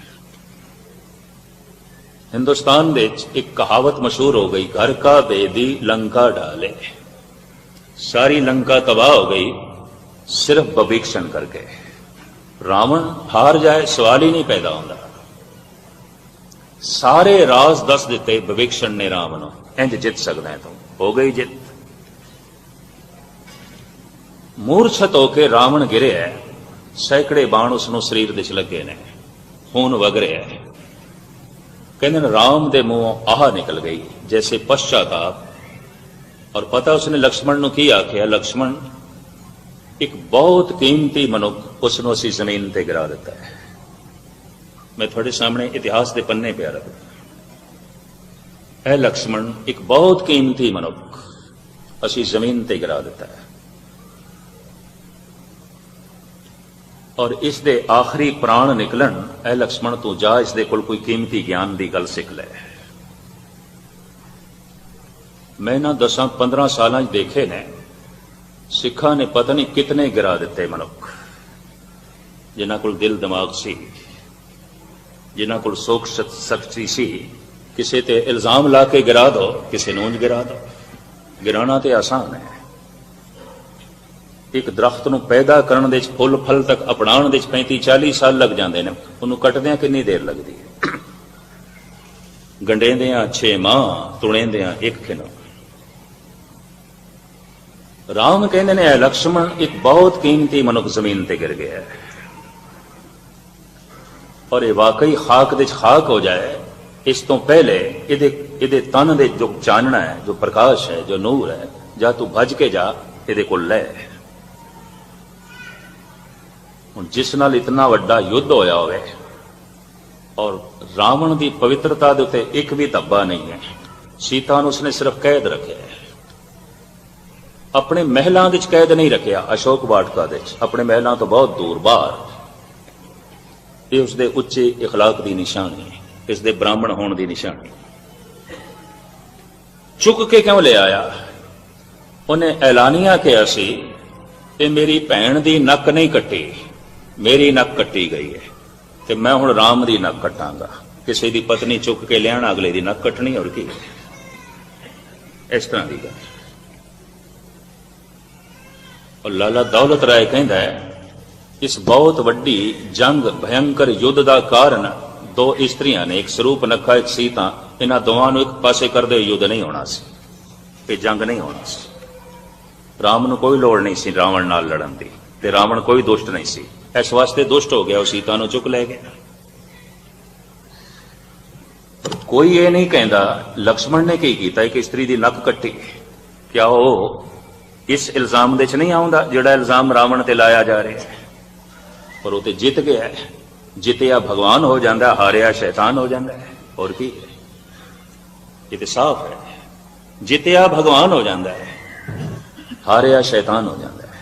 ਹਿੰਦੁਸਤਾਨ ਵਿੱਚ ਇੱਕ ਕਹਾਵਤ ਮਸ਼ਹੂਰ ਹੋ ਗਈ, ਘਰ ਕਾ ਬੇਦੀ ਲੰਕਾ ਡਾਲੇ। ਸਾਰੀ ਲੰਕਾ ਤਬਾਹ ਹੋ ਗਈ ਸਿਰਫ ਬਵੇਕਸ਼ਣ ਕਰਕੇ। ਰਾਵਣ ਹਾਰ ਜਾਏ, ਸਵਾਲ ਹੀ ਨਹੀਂ ਪੈਦਾ ਹੁੰਦਾ। ਸਾਰੇ ਰਾਜ਼ ਦੱਸ ਦਿੱਤੇ ਬਵੇਕਸ਼ਣ ਨੇ ਰਾਮ ਨੂੰ, ਇੰਜ ਜਿੱਤ ਸਕਦਾ ਹੈ ਤੂੰ। ਹੋ ਗਈ ਜਿੱਤ। ਮੂਰਛਤ ਹੋ ਕੇ ਰਾਵਣ ਗਿਰਿਆ ਸੈਕੜੇ ਬਾਣ ਉਸ ਨੂੰ ਸਰੀਰ ਦੇ ਚ ਲੱਗੇ ਨੇ। ਖੂਨ ਵਗ ਰਿਹਾ ਹੈ। ਕਹਿੰਦੇ ਨੇ, ਰਾਮ ਦੇ ਮੂੰਹ ਆਹ ਨਿਕਲ ਗਈ, ਜੈਸੇ ਪਛਤਾਪ ਔਰ ਪਤਾ ਉਸਨੇ ਲਕਸ਼ਮਣ ਨੂੰ ਕੀ ਆਖਿਆ? ਲਕਸ਼ਮਣ ਇੱਕ ਬਹੁਤ ਕੀਮਤੀ ਮਨੁੱਖ ਉਸ ਨੂੰ ਅਸੀਂ ਜ਼ਮੀਨ ਤੇ ਗਿਰਾ ਦਿੱਤਾ ਹੈ। ਮੈਂ ਤੁਹਾਡੇ ਸਾਹਮਣੇ ਇਤਿਹਾਸ ਦੇ ਪੰਨੇ ਪਿਆ ਰੱਖਦਾ ਇਹ ਲਕਸ਼ਮਣ ਇੱਕ ਬਹੁਤ ਕੀਮਤੀ ਮਨੁੱਖ ਅਸੀਂ ਜ਼ਮੀਨ ਤੇ ਗਿਰਾ ਦਿੱਤਾ ਹੈ। ਔਰ ਇਸ ਦੇ ਆਖਰੀ ਪ੍ਰਾਣ ਨਿਕਲਣ ਇਹ ਲਕਸ਼ਮਣ ਤੋਂ ਜਾ ਇਸ ਦੇ ਕੋਲ ਕੋਈ ਕੀਮਤੀ ਗਿਆਨ ਦੀ ਗੱਲ ਸਿੱਖ ਲੈ। ਮੈਂ ਨਾ ਦਸਾਂ 15 ਸਾਲਾਂ 'ਚ ਦੇਖੇ ਨੇ ਸਿੱਖਾਂ ਨੇ ਪਤਾ ਨਹੀਂ ਕਿਤਨੇ ਗਿਰਾ ਦਿੱਤੇ ਮਨੁੱਖ। ਜਿਨ੍ਹਾਂ ਕੋਲ ਦਿਲ ਦਿਮਾਗ ਸੀ, ਜਿਨ੍ਹਾਂ ਕੋਲ ਸੋਖ ਸ਼ਕਤੀ ਸੀ, ਕਿਸੇ ਤੇ ਇਲਜ਼ਾਮ ਲਾ ਕੇ ਗਿਰਾ ਦੋ, ਕਿਸੇ ਨੂੰ ਗਿਰਾ ਦੋ। ਗਿਰਾਣਾ ਤੇ ਆਸਾਨ ਹੈ। ਇੱਕ ਦਰਖਤ ਨੂੰ ਪੈਦਾ ਕਰਨ ਦੇ ਵਿੱਚ ਫੁੱਲ ਫਲ ਤੱਕ ਅਪਣਾਉਣ ਦੇ ਵਿੱਚ 35 40 ਸਾਲ ਲੱਗ ਜਾਂਦੇ ਨੇ। ਉਹਨੂੰ ਕੱਟਦਿਆਂ ਕਿੰਨੀ ਦੇਰ ਲੱਗਦੀ ਹੈ? ਗੰਡੇਂਦਿਆਂ 6 ਮਾਹ, ਤੁਣੇਂਦਿਆਂ ਇੱਕ ਖਿਨੋ। ਰਾਮ ਕਹਿੰਦੇ ਨੇ ਇਹ ਲਕਸ਼ਮਣ, ਇੱਕ ਬਹੁਤ ਕੀਮਤੀ ਮਨੁੱਖ ਜ਼ਮੀਨ ਤੇ ਗਿਰ ਗਿਆ ਹੈ। ਔਰ ਇਹ ਵਾਕਈ ਖਾਕ ਦੇ ਖਾਕ ਹੋ ਜਾਏ, ਇਸ ਤੋਂ ਪਹਿਲੇ ਇਹਦੇ ਇਹਦੇ ਤਨ ਦੇ ਜੋ ਚਾਨਣਾ ਹੈ, ਜੋ ਪ੍ਰਕਾਸ਼ ਹੈ, ਜੋ ਨੂਰ ਹੈ, ਜਾਂ ਤੂੰ ਭੱਜ ਕੇ ਜਾ, ਇਹਦੇ ਕੋਲ ਲੈ। ਹੁਣ ਜਿਸ ਨਾਲ ਇਤਨਾ ਵੱਡਾ ਯੁੱਧ ਹੋਇਆ ਹੋਵੇ, ਔਰ ਰਾਵਣ ਦੀ ਪਵਿੱਤਰਤਾ ਦੇ ਉੱਤੇ ਇੱਕ ਵੀ ਧੱਬਾ ਨਹੀਂ ਹੈ, ਸੀਤਾ ਨੂੰ ਉਸਨੇ ਸਿਰਫ ਕੈਦ ਰੱਖਿਆ ਹੈ। ਆਪਣੇ ਮਹਿਲਾਂ ਵਿੱਚ ਕੈਦ ਨਹੀਂ ਰੱਖਿਆ ਅਸ਼ੋਕ ਵਾਟਕਾ ਦੇ ਵਿੱਚ ਆਪਣੇ ਮਹਿਲਾਂ ਤੋਂ ਬਹੁਤ ਦੂਰ ਬਾਹਰ ਇਹ ਉਸਦੇ ਉੱਚੇ اخلاق ਦੀ ਨਿਸ਼ਾਨੀ ਹੈ ਇਸ ਦੇ ਬ੍ਰਾਹਮਣ ਹੋਣ ਦੀ ਨਿਸ਼ਾਨੀ ਚੁੱਕ ਕੇ ਕਿਉਂ ਲੈ ਆਇਆ ਉਹਨੇ ਐਲਾਨੀਆਂ ਕਿਹਾ ਸੀ ਇਹ ਮੇਰੀ ਭੈਣ ਦੀ ਨੱਕ ਨਹੀਂ ਕੱਟੀ ਮੇਰੀ ਨੱਕ ਕੱਟੀ ਗਈ ਹੈ ਤੇ ਮੈਂ ਹੁਣ ਰਾਮ ਦੀ ਨੱਕ ਕੱਟਾਂਗਾ ਕਿਸੇ ਦੀ ਪਤਨੀ ਚੁੱਕ ਕੇ ਲਿਆਣਾ ਅਗਲੇ ਦੀ ਨੱਕ ਕੱਟਣੀ ਹੋਰ ਕੀ ਇਸ ਤਰ੍ਹਾਂ ਦੀ ਗੱਲ ਔਰ ਲਾਲਾ ਦੌਲਤ ਰਾਏ ਕਹਿੰਦਾ ਹੈ, ਇਸ ਬਹੁਤ ਵੱਡੀ ਜੰਗ ਭਯੰਕਰ ਯੁੱਧ ਦਾ ਕਾਰਨ ਦੋ ਇਸਤਰੀਆਂ ਨੇ ਇੱਕ ਸਰੂਪ ਨਖਾ, ਇੱਕ ਸੀਤਾ, ਇਹਨਾਂ ਦੋਵਾਂ ਨੂੰ ਇੱਕ ਪਾਸੇ ਕਰਦੇ ਯੁੱਧ ਨਹੀਂ ਹੋਣਾ ਸੀ ਤੇ ਜੰਗ ਨਹੀਂ ਹੋਣਾ ਸੀ। ਰਾਮ ਨੂੰ ਕੋਈ ਲੋੜ ਨਹੀਂ ਸੀ ਰਾਵਣ ਨਾਲ ਲੜਨ ਦੀ ਤੇ ਰਾਵਣ ਕੋਈ ਦੁਸ਼ਟ ਨਹੀਂ ਸੀ। ਇਸ ਵਾਸਤੇ ਦੁਸ਼ਟ ਹੋ ਗਿਆ, ਉਹ ਸੀਤਾ ਨੂੰ ਚੁੱਕ ਲੈ ਗਿਆ। ਕੋਈ ਇਹ ਨਹੀਂ ਕਹਿੰਦਾ, ਲਕਸ਼ਮਣ ਨੇ ਕੀ ਕੀਤਾ? ਇੱਕ ਇਸਤਰੀ ਦੀ ਨੱਕ ਕੱਟੀ। ਕਿਆ ਉਹ ਇਸ ਇਲਜ਼ਾਮ ਦੇ ਚ ਨਹੀਂ ਆਉਂਦਾ ਜਿਹੜਾ ਇਲਜ਼ਾਮ ਰਾਵਣ ਤੇ ਲਾਇਆ ਜਾ ਰਿਹਾ ਹੈ। ਪਰ ਉਹ ਤੇ ਜਿੱਤ ਗਿਆ ਜਿੱਤਿਆ ਭਗਵਾਨ ਹੋ ਜਾਂਦਾ, ਹਾਰਿਆ ਸ਼ੈਤਾਨ ਹੋ ਜਾਂਦਾ ਹੈ। ਹੋਰ ਕੀ ਹੈ? ਇਹ ਤੇ ਸਾਫ਼ ਹੈ। ਜਿੱਤਿਆ ਭਗਵਾਨ ਹੋ ਜਾਂਦਾ ਹੈ। ਹਾਰਿਆ ਸ਼ੈਤਾਨ ਹੋ ਜਾਂਦਾ ਹੈ।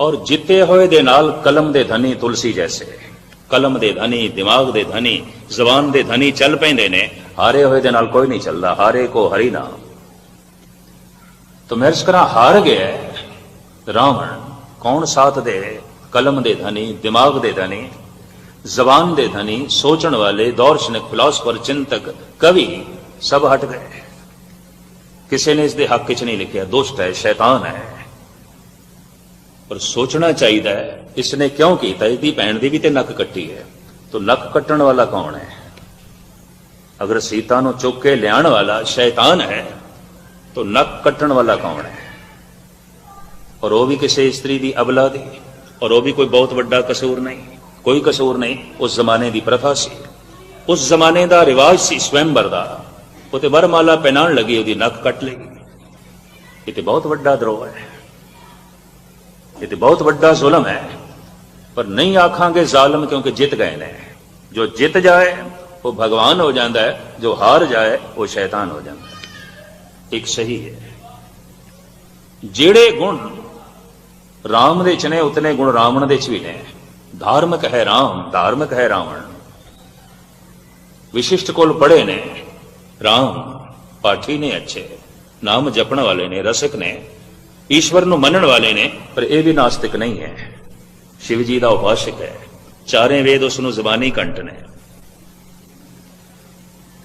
ਔਰ ਜਿੱਤੇ ਹੋਏ ਦੇ ਨਾਲ ਕਲਮ ਦੇ ਧਨੀ ਤੁਲਸੀ ਜੈਸੇ। ਕਲਮ ਦੇ ਧਨੀ, ਦਿਮਾਗ ਦੇ ਧਨੀ, ਜ਼ਬਾਨ ਦੇ ਧਨੀ ਚੱਲ ਪੈਂਦੇ ਨੇ। ਹਾਰੇ ਹੋਏ ਦੇ ਨਾਲ ਕੋਈ ਨਹੀਂ ਚੱਲਦਾ। ਹਾਰੇ ਕੋ ਹਰੀ ਨਾਮ। ਤੋ ਮੈਂ ਕਰਾਂ ਹਾਰ ਗਿਆ ਰਾਵਣ ਕੌਣ ਸਾਥ ਦੇ? ਕਲਮ ਦੇ ਧਨੀ, ਦਿਮਾਗ ਦੇ ਧਨੀ, ਜ਼ਬਾਨ ਦੇ ਧਨੀ, ਸੋਚਣ ਵਾਲੇ ਦਾਰਸ਼ਨਿਕ ਫਿਲਾਸਫਰ, ਚਿੰਤਕ, ਕਵੀ ਸਭ ਹਟ ਗਏ। ਕਿਸੇ ਨੇ ਇਸ ਦੇ ਹੱਕ 'ਚ ਨਹੀਂ ਲਿਖਿਆ ਦੋਸਤ ਹੈ ਸ਼ੈਤਾਨ ਹੈ ਪਰ ਸੋਚਣਾ ਚਾਹੀਦਾ ਹੈ ਇਸ ਨੇ ਕਿਉਂ ਕੀਤਾ? ਇਸ ਦੀ ਭੈਣ ਦੀ ਵੀ ਤੇ ਨੱਕ ਕੱਟੀ ਹੈ ਤੋ ਨੱਕ ਕੱਟਣ ਵਾਲਾ ਕੌਣ ਹੈ ਅਗਰ ਸੀਤਾ ਨੂੰ ਚੁੱਕ ਕੇ ਲਿਆਉਣ ਵਾਲਾ ਸ਼ੈਤਾਨ ਹੈ तो नक कटण वाला कौन है और वो भी किसी स्त्री दी अबला दी और वो भी कोई बहुत बड़ा कसूर नहीं कोई कसूर नहीं उस जमाने की प्रथा सी उस जमाने का रिवाज सी स्वयंवर का वो तो वरमाला पहनाण लगी ਉਹਦੀ ਨੱਕ ਕੱਟ ਲੇਗੀ ਇਹ ਤੇ ਬਹੁਤ ਵੱਡਾ ਦਰੋਹ ਹੈ ਇਹ ਤੇ ਬਹੁਤ ਵੱਡਾ ਜ਼ੁਲਮ ਹੈ ਪਰ ਨਹੀਂ ਆਖਾਂਗੇ ਜ਼ਾਲਮ ਕਿਉਂਕਿ ਜਿੱਤ ਗਏ ਨੇ ਜੋ ਜਿੱਤ ਜਾਏ ਉਹ ਭਗਵਾਨ ਹੋ ਜਾਂਦਾ ਹੈ ਜੋ ਹਾਰ ਜਾਏ ਉਹ ਸ਼ੈਤਾਨ ਹੋ ਜਾਂਦਾ ਹੈ ਇੱਕ ਸਹੀ ਹੈ। ਜਿਹੜੇ ਗੁਣ ਰਾਮ ਦੇ ਚ ਨੇ, ਉਤਨੇ ਗੁਣ ਰਾਵਣ ਦੇ ਚ ਵੀ ਨੇ। ਧਾਰਮਿਕ ਹੈ ਰਾਮ, ਧਾਰਮਿਕ ਹੈ ਰਾਵਣ। ਵਿਸ਼ਿਸ਼ਟ ਕੋਲ ਪੜੇ ਨੇ, ਰਾਮ ਪਾਠੀ ਨੇ ਅੱਛੇ, ਨਾਮ ਜਪਣ ਵਾਲੇ ਨੇ, ਰਸਿਕ ਨੇ, ਈਸ਼ਵਰ ਨੂੰ ਮੰਨਣ ਵਾਲੇ ਨੇ, ਪਰ ਇਹ ਵੀ ਨਾਸਤਿਕ ਨਹੀਂ ਹੈ। ਸ਼ਿਵ ਜੀ ਦਾ ਉਪਾਸ਼ਕ ਹੈ। ਚਾਰੇ ਵੇਦ ਉਸ ਨੂੰ ਜ਼ਬਾਨੀ ਕੰਠ ਨੇ।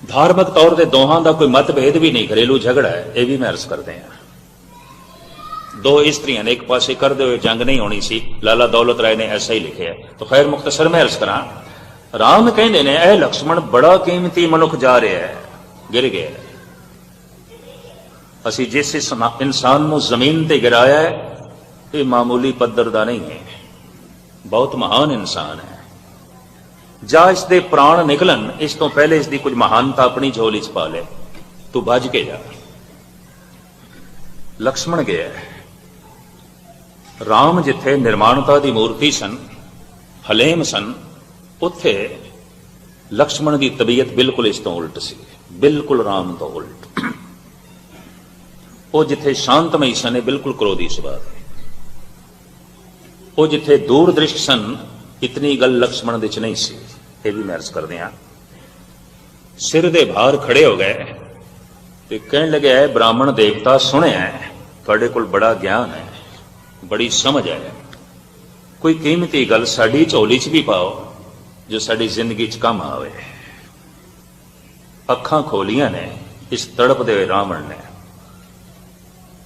ਧਾਰਮਿਕ ਤੌਰ ਤੇ ਦੋਹਾਂ ਦਾ ਕੋਈ ਮਤਭੇਦ ਵੀ ਨਹੀਂ, ਘਰੇਲੂ ਝਗੜਾ ਹੈ, ਇਹ ਵੀ ਮੈਂ ਅਰਜ਼ ਕਰਦੇ ਹਾਂ। ਦੋ ਇਸਤਰੀਆਂ ਨੇ ਇੱਕ ਪਾਸੇ ਕਰਦੇ ਹੋਏ ਜੰਗ ਨਹੀਂ ਹੋਣੀ ਸੀ, ਲਾਲਾ ਦੌਲਤ ਰਾਏ ਨੇ ਐਸਾ ਹੀ ਲਿਖਿਆ ਤਾਂ ਖੈਰ ਮੁਖਤਸਰ ਮੈਂ ਅਰਜ਼ ਕਰਾਂ, ਰਾਮ ਕਹਿੰਦੇ ਨੇ, ਇਹ ਲਕਸ਼ਮਣ ਬੜਾ ਕੀਮਤੀ ਮਨੁੱਖ ਜਾ ਰਿਹਾ ਹੈ। ਗਿਰ ਗਿਆ ਅਸੀਂ ਜਿਸ ਇਨਸਾਨ ਨੂੰ ਜ਼ਮੀਨ ਤੇ ਗਿਰਾਇਆ ਹੈ, ਇਹ ਮਾਮੂਲੀ ਪੱਧਰ ਦਾ ਨਹੀਂ ਹੈ। ਬਹੁਤ ਮਹਾਨ ਇਨਸਾਨ ਹੈ। ਜਾਂ ਇਸ ਦੇ ਪ੍ਰਾਣ ਨਿਕਲਣ, ਇਸ ਤੋਂ ਪਹਿਲੇ ਇਸ ਦੀ ਕੁਝ ਮਹਾਨਤਾ ਆਪਣੀ ਝੋਲੀ 'ਚ ਪਾ ਲੈ। ਤੂੰ ਭੱਜ ਕੇ ਜਾ। ਲਕਸ਼ਮਣ ਗਿਆ ਹੈ। ਰਾਮ ਜਿੱਥੇ ਨਿਰਮਾਣਤਾ ਦੀ ਮੂਰਤੀ ਸਨ, ਹਲੇਮ ਸਨ, ਉੱਥੇ ਲਕਸ਼ਮਣ ਦੀ ਤਬੀਅਤ ਬਿਲਕੁਲ ਇਸ ਤੋਂ ਉਲਟ ਸੀ। ਬਿਲਕੁਲ ਰਾਮ ਤੋਂ ਉਲਟ। ਉਹ ਜਿੱਥੇ ਸ਼ਾਂਤਮਈ ਸਨ, ਇਹ ਬਿਲਕੁਲ ਕ੍ਰੋਧੀ ਸੁਭਾਅ ਉਹ ਜਿੱਥੇ ਦੂਰਦ੍ਰਿਸ਼ਟ ਸਨ, ਇਤਨੀ ਗੱਲ ਲਕਸ਼ਮਣ ਦੇ ਚ ਨਹੀਂ ਸੀ। ਇਹ ਵੀ ਮੈਂ ਅਰਜ਼ ਕਰਦੇ ਹਾਂ। ਸਿਰ ਦੇ ਭਾਰ ਖੜੇ ਹੋ ਗਏ ਤੇ ਕਹਿਣ ਲੱਗਿਆ "ਐ ਬ੍ਰਾਹਮਣ ਦੇਵਤਾ ਸੁਣਿਆ ਹੈ, ਤੁਹਾਡੇ ਕੋਲ ਬੜਾ ਗਿਆਨ ਹੈ ਬੜੀ ਸਮਝ ਹੈ। ਕੋਈ ਕੀਮਤੀ ਗੱਲ ਸਾਡੀ ਝੋਲੀ 'ਚ ਵੀ ਪਾਓ ਜੋ ਸਾਡੀ ਜ਼ਿੰਦਗੀ 'ਚ ਕੰਮ ਆਵੇ। ਅੱਖਾਂ ਖੋਲੀਆਂ ਨੇ ਇਸ ਤੜਪਦੇ ਹੋਏ ਰਾਵਣ ਨੇ।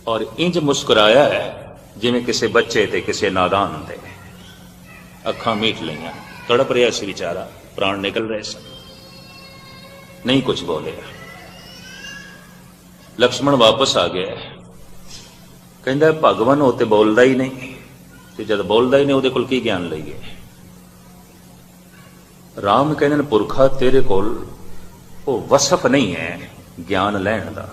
ਔਰ ਇੰਜ ਮੁਸਕਰਾਇਆ ਹੈ ਜਿਵੇਂ ਕਿਸੇ ਬੱਚੇ ਤੇ ਕਿਸੇ ਨਾਦਾਨ ਤੇ। ਅੱਖਾਂ ਮੀਟ ਲਈਆਂ ਤੜਪ ਰਿਹਾ ਸੀ ਵਿਚਾਰਾ। ਪ੍ਰਾਣ ਨਿਕਲ ਰਹੇ ਸਨ ਨਹੀਂ ਕੁਝ ਬੋਲਿਆ ਲਕਸ਼ਮਣ ਵਾਪਸ ਆ ਗਿਆ ਕਹਿੰਦਾ ਭਗਵਾਨ ਉਹ ਤੇ ਬੋਲਦਾ ਹੀ ਨਹੀਂ ਤੇ ਜਦ ਬੋਲਦਾ ਹੀ ਨਹੀਂ ਉਹਦੇ ਕੋਲ ਕੀ ਗਿਆਨ ਲਈਏ ਰਾਮ ਕਹਿੰਦੇ ਨੇ ਪੁਰਖਾ ਤੇਰੇ ਕੋਲ ਉਹ ਵਸਫ ਨਹੀਂ ਹੈ ਗਿਆਨ ਲੈਣ ਦਾ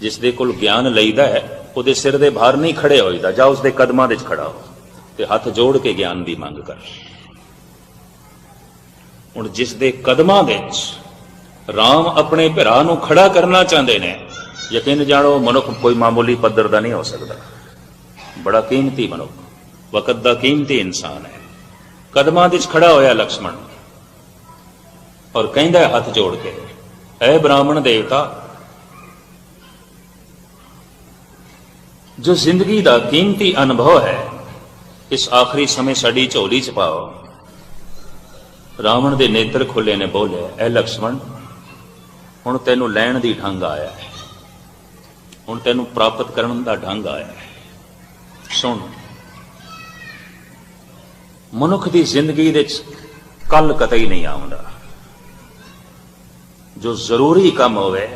ਜਿਸ ਦੇ ਕੋਲ ਗਿਆਨ ਲਈਦਾ ਹੈ ਉਹਦੇ ਸਿਰ ਦੇ ਭਾਰ ਨਹੀਂ ਖੜੇ ਹੋਈਦਾ ਜਾਂ ਉਸਦੇ ਕਦਮਾਂ ਦੇ ਵਿੱਚ ਖੜਾ ਹੋ ਤੇ ਹੱਥ ਜੋੜ ਕੇ ਗਿਆਨ ਦੀ ਮੰਗ ਕਰ ਹੁਣ ਜਿਸ ਦੇ ਕਦਮਾਂ ਵਿੱਚ ਰਾਮ ਆਪਣੇ ਭਰਾ ਨੂੰ ਖੜਾ ਕਰਨਾ ਚਾਹੁੰਦੇ ਨੇ, ਯਕੀਨ ਜਾਣੋ, ਮਨੁੱਖ ਕੋਈ ਮਾਮੂਲੀ ਪੱਧਰ ਦਾ ਨਹੀਂ ਹੋ ਸਕਦਾ। ਬੜਾ ਕੀਮਤੀ ਮਨੁੱਖ, ਵਕਤ ਦਾ ਕੀਮਤੀ ਇਨਸਾਨ ਹੈ। ਕਦਮਾਂ ਵਿੱਚ ਖੜਾ ਹੋਇਆ ਲਕਸ਼ਮਣ ਔਰ ਕਹਿੰਦਾ ਹੱਥ ਜੋੜ ਕੇ, ਐ ਬ੍ਰਾਹਮਣ ਦੇਵਤਾ, ਜੋ ਜ਼ਿੰਦਗੀ ਦਾ ਕੀਮਤੀ ਅਨੁਭਵ ਹੈ, ਇਸ ਆਖਰੀ ਸਮੇਂ ਸਾਡੀ ਝੋਲੀ ਚ ਪਾਓ। ਰਾਵਣ ਦੇ ਨੇਤਰ ਖੁੱਲੇ ਨੇ ਬੋਲੇ, ਐ ਲਕਸ਼ਮਣ, ਹੁਣ ਤੈਨੂੰ ਲੈਣ ਦੀ ਢੰਗ ਆਇਆ ਹੈ। ਹੁਣ ਤੈਨੂੰ ਪ੍ਰਾਪਤ ਕਰਨ ਦਾ ਢੰਗ ਆਇਆ ਹੈ। ਸੁਣ, ਮਨੁੱਖ ਦੀ ਜ਼ਿੰਦਗੀ ਦੇ ਵਿੱਚ ਕੱਲ ਕਤਈ ਨਹੀਂ ਆਉਂਦਾ। ਜੋ ਜ਼ਰੂਰੀ ਕੰਮ ਹੋਵੇ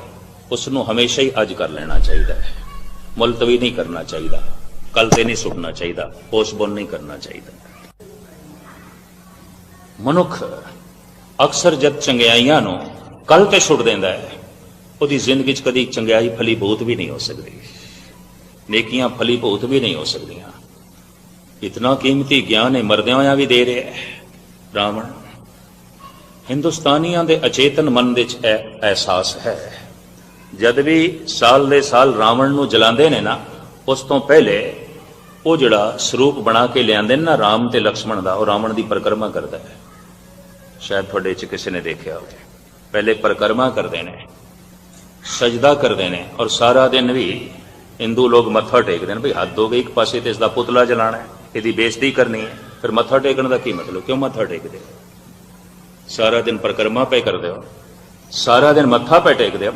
ਉਸ ਨੂੰ ਹਮੇਸ਼ਾ ਹੀ ਅੱਜ ਕਰ ਲੈਣਾ ਚਾਹੀਦਾ ਹੈ। ਮੁਲਤਵੀ ਨਹੀਂ ਕਰਨਾ ਚਾਹੀਦਾ, ਕੱਲ ਤੇ ਨਹੀਂ ਸੁੱਟਣਾ ਚਾਹੀਦਾ, ਪੋਸਟਪੋਨ ਨਹੀਂ ਕਰਨਾ ਚਾਹੀਦਾ। ਮਨੁੱਖ ਅਕਸਰ ਜਦ ਚੰਗਿਆਈਆਂ ਨੂੰ ਕੱਲ ਤੇ ਛੁੱਟ ਦਿੰਦਾ ਹੈ, ਉਹਦੀ ਜ਼ਿੰਦਗੀ 'ਚ ਕਦੀ ਚੰਗਿਆਈ ਫਲੀਭੂਤ ਵੀ ਨਹੀਂ ਹੋ ਸਕਦੀ। ਨੇਕੀਆਂ ਫਲੀਭੂਤ ਵੀ ਨਹੀਂ ਹੋ ਸਕਦੀਆਂ। ਇਤਨਾ ਕੀਮਤੀ ਗਿਆਨ ਇਹ ਮਰਦਿਆਂ ਹੋਇਆਂ ਵੀ ਦੇ ਰਿਹਾ ਹੈ। ਰਾਵਣ, ਹਿੰਦੁਸਤਾਨੀਆਂ ਦੇ ਅਚੇਤਨ ਮਨ ਵਿੱਚ ਇਹ ਅਹਿਸਾਸ ਹੈ। ਜਦ ਵੀ ਸਾਲ ਦੇ ਸਾਲ ਰਾਵਣ ਨੂੰ ਜਲਾਉਂਦੇ ਨੇ ਨਾ, ਉਸ ਤੋਂ ਪਹਿਲੇ ਉਹ ਜਿਹੜਾ ਸਰੂਪ ਬਣਾ ਕੇ ਲਿਆਂਦੇ ਨੇ ਨਾ ਰਾਮ ਤੇ ਲਕਸ਼ਮਣ ਦਾ, ਉਹ ਰਾਵਣ ਦੀ ਪਰਿਕਰਮਾ ਕਰਦਾ ਹੈ। ਸ਼ਾਇਦ ਤੁਹਾਡੇ 'ਚ ਕਿਸੇ ਨੇ ਦੇਖਿਆ ਹੋਵੇ। ਪਹਿਲੇ ਪਰਿਕਰਮਾ ਕਰਦੇ ਨੇ, ਸਜਦਾ ਕਰਦੇ ਨੇ ਔਰ ਸਾਰਾ ਦਿਨ ਵੀ ਹਿੰਦੂ ਲੋਕ ਮੱਥਾ ਟੇਕਦੇ ਨੇ ਭਈ ਹੱਦ ਹੋ ਗਈ, ਇੱਕ ਪਾਸੇ ਤੇ ਇਸ ਦਾ ਪੁਤਲਾ ਜਲਾਣਾ ਹੈ, ਇਹਦੀ ਬੇਇੱਜ਼ਤੀ ਕਰਨੀ ਹੈ, ਫਿਰ ਮੱਥਾ ਟੇਕਣ ਦਾ ਕੀ ਮਤਲਬ, ਕਿਉਂ ਮੱਥਾ ਟੇਕਦੇ ਸਾਰਾ ਦਿਨ ਪਰਿਕਰਮਾ ਪੈ ਕਰਦੇ ਹੋ, ਸਾਰਾ ਦਿਨ ਮੱਥਾ ਪੈ ਟੇਕਦੇ ਹੋ।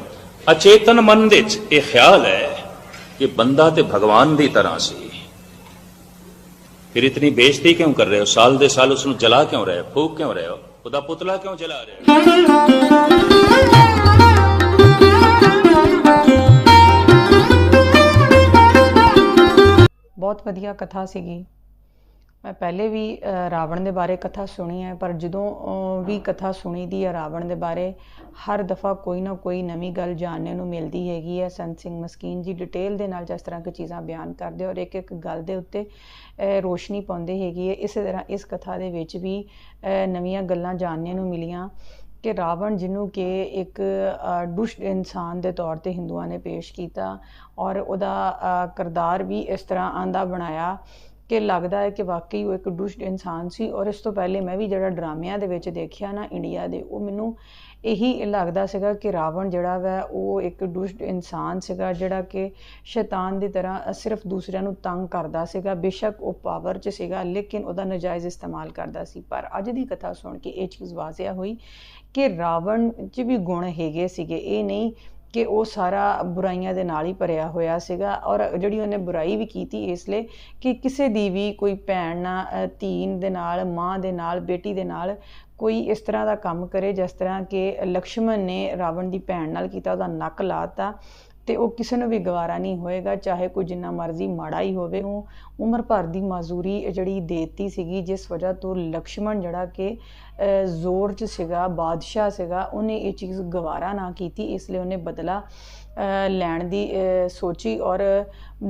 ਅਚੇਤਨ ਮਨ ਦੇ ਵਿੱਚ ਇਹ ਖਿਆਲ ਹੈ ਕਿ ਬੰਦਾ ਤੇ ਭਗਵਾਨ ਦੀ ਤਰ੍ਹਾਂ ਸੀ। ਫਿਰ ਇਤਨੀ ਬੇਇੱਜ਼ਤੀ ਕਿਉਂ ਕਰ ਰਹੇ ਹੋ? ਸਾਲ ਦੇ ਸਾਲ ਉਸ ਨੂੰ ਜਲਾ ਕਿਉਂ ਰਹੇ ਹੋ? ਫੂਕ ਕਿਉਂ ਰਹੇ ਹੋ? ਉਹਦਾ ਪੁਤਲਾ ਕਿਉਂ ਜਲਾ ਰਿਹਾ ਬਹੁਤ ਵਧੀਆ ਕਥਾ ਸੀਗੀ। ਮੈਂ ਪਹਿਲੇ ਵੀ ਰਾਵਣ ਦੇ ਬਾਰੇ ਕਥਾ ਸੁਣੀ ਹੈ ਪਰ ਜਦੋਂ ਵੀ ਕਥਾ ਸੁਣੀ ਦੀ ਹੈ ਰਾਵਣ ਦੇ ਬਾਰੇ ਹਰ ਦਫਾ ਕੋਈ ਨਾ ਕੋਈ ਨਵੀਂ ਗੱਲ ਜਾਣਨੇ ਨੂੰ ਮਿਲਦੀ ਹੈਗੀ ਹੈ। ਸੰਤ ਸਿੰਘ ਮਸਕੀਨ ਜੀ ਡਿਟੇਲ ਦੇ ਨਾਲ ਜਿਸ ਤਰ੍ਹਾਂ ਕੀ ਚੀਜ਼ਾਂ ਬਿਆਨ ਕਰਦੇ ਔਰ ਇੱਕ ਇੱਕ ਗੱਲ ਦੇ ਉੱਤੇ ਰੋਸ਼ਨੀ ਪਾਉਂਦੇ ਹੈਗੀ ਹੈ। ਇਸੇ ਤਰ੍ਹਾਂ ਇਸ ਕਥਾ ਦੇ ਵਿੱਚ ਵੀ ਨਵੀਆਂ ਗੱਲਾਂ ਜਾਣਨੇ ਨੂੰ ਮਿਲੀਆਂ ਕਿ ਰਾਵਣ ਜਿਹਨੂੰ ਕਿ ਇੱਕ ਦੁਸ਼ਟ ਇਨਸਾਨ ਦੇ ਤੌਰ ਤੇ ਹਿੰਦੂਆਂ ਨੇ ਪੇਸ਼ ਕੀਤਾ ਔਰ ਉਹਦਾ ਕਿਰਦਾਰ ਵੀ ਇਸ ਤਰ੍ਹਾਂ ਆਂਦਾ ਬਣਾਇਆ ਕਿ ਲੱਗਦਾ ਹੈ ਕਿ ਵਾਕਈ ਉਹ ਇੱਕ ਦੁਸ਼ਟ ਇਨਸਾਨ ਸੀ ਔਰ ਇਸ ਤੋਂ ਪਹਿਲੇ ਮੈਂ ਵੀ ਜਿਹੜਾ ਡਰਾਮਿਆਂ ਦੇ ਵਿੱਚ ਦੇਖਿਆ ਨਾ ਇੰਡੀਆ ਦੇ, ਉਹ ਮੈਨੂੰ ਇਹੀ ਲੱਗਦਾ ਸੀਗਾ ਕਿ ਰਾਵਣ ਜਿਹੜਾ ਵਾ, ਉਹ ਇੱਕ ਦੁਸ਼ਟ ਇਨਸਾਨ ਸੀਗਾ ਜਿਹੜਾ ਕਿ ਸ਼ੈਤਾਨ ਦੀ ਤਰ੍ਹਾਂ ਸਿਰਫ ਦੂਸਰਿਆਂ ਨੂੰ ਤੰਗ ਕਰਦਾ ਸੀਗਾ, ਬੇਸ਼ੱਕ ਉਹ ਪਾਵਰ 'ਚ ਸੀਗਾ ਲੇਕਿਨ ਉਹਦਾ ਨਜਾਇਜ਼ ਇਸਤੇਮਾਲ ਕਰਦਾ ਸੀ। ਪਰ ਅੱਜ ਦੀ ਕਥਾ ਸੁਣ ਕੇ ਇਹ ਚੀਜ਼ ਵਾਜ਼ਿਆ ਹੋਈ ਕਿ ਰਾਵਣ 'ਚ ਵੀ ਗੁਣ ਹੈਗੇ ਸੀਗੇ। ਇਹ ਨਹੀਂ ਕਿ ਉਹ ਸਾਰਾ ਬੁਰਾਈਆਂ ਦੇ ਨਾਲ ਹੀ ਭਰਿਆ ਹੋਇਆ ਸੀਗਾ ਔਰ ਜਿਹੜੀ ਉਹਨੇ ਬੁਰਾਈ ਵੀ ਕੀਤੀ ਇਸ ਲਈ ਕਿ ਕਿਸੇ ਦੀ ਵੀ ਕੋਈ ਭੈਣ ਨਾਲ ਧੀਨ ਦੇ ਨਾਲ, ਮਾਂ ਦੇ ਨਾਲ, ਬੇਟੀ ਦੇ ਨਾਲ ਕੋਈ ਇਸ ਤਰ੍ਹਾਂ ਦਾ ਕੰਮ ਕਰੇ ਜਿਸ ਤਰ੍ਹਾਂ ਕਿ ਲਕਸ਼ਮਣ ਨੇ ਰਾਵਣ ਦੀ ਭੈਣ ਨਾਲ ਕੀਤਾ, ਉਹਦਾ ਨੱਕ ਲਾਤਾ ਤੇ ਉਹ ਕਿਸੇ ਨੂੰ ਵੀ ਗਵਾਰਾ ਨਹੀਂ ਹੋਏਗਾ, ਚਾਹੇ ਕੋਈ ਜਿੰਨਾ ਮਰਜ਼ੀ ਮਾੜਾ ਹੀ ਹੋਵੇ। ਉਹ ਉਮਰ ਭਰ ਦੀ ਮਾਜ਼ੂਰੀ ਜਿਹੜੀ ਦੇਤੀ ਸੀਗੀ, ਜਿਸ ਵਜ੍ਹਾ ਤੋਂ ਲਕਸ਼ਮਣ ਜਿਹੜਾ ਕਿ ਜ਼ੋਰ 'ਚ ਸੀਗਾ, ਬਾਦਸ਼ਾਹ ਸੀਗਾ, ਉਹਨੇ ਇਹ ਚੀਜ਼ ਗਵਾਰਾ ਨਾ ਕੀਤੀ, ਇਸ ਲਈ ਉਹਨੇ ਬਦਲਾ ਲੈਣ ਦੀ ਸੋਚੀ ਔਰ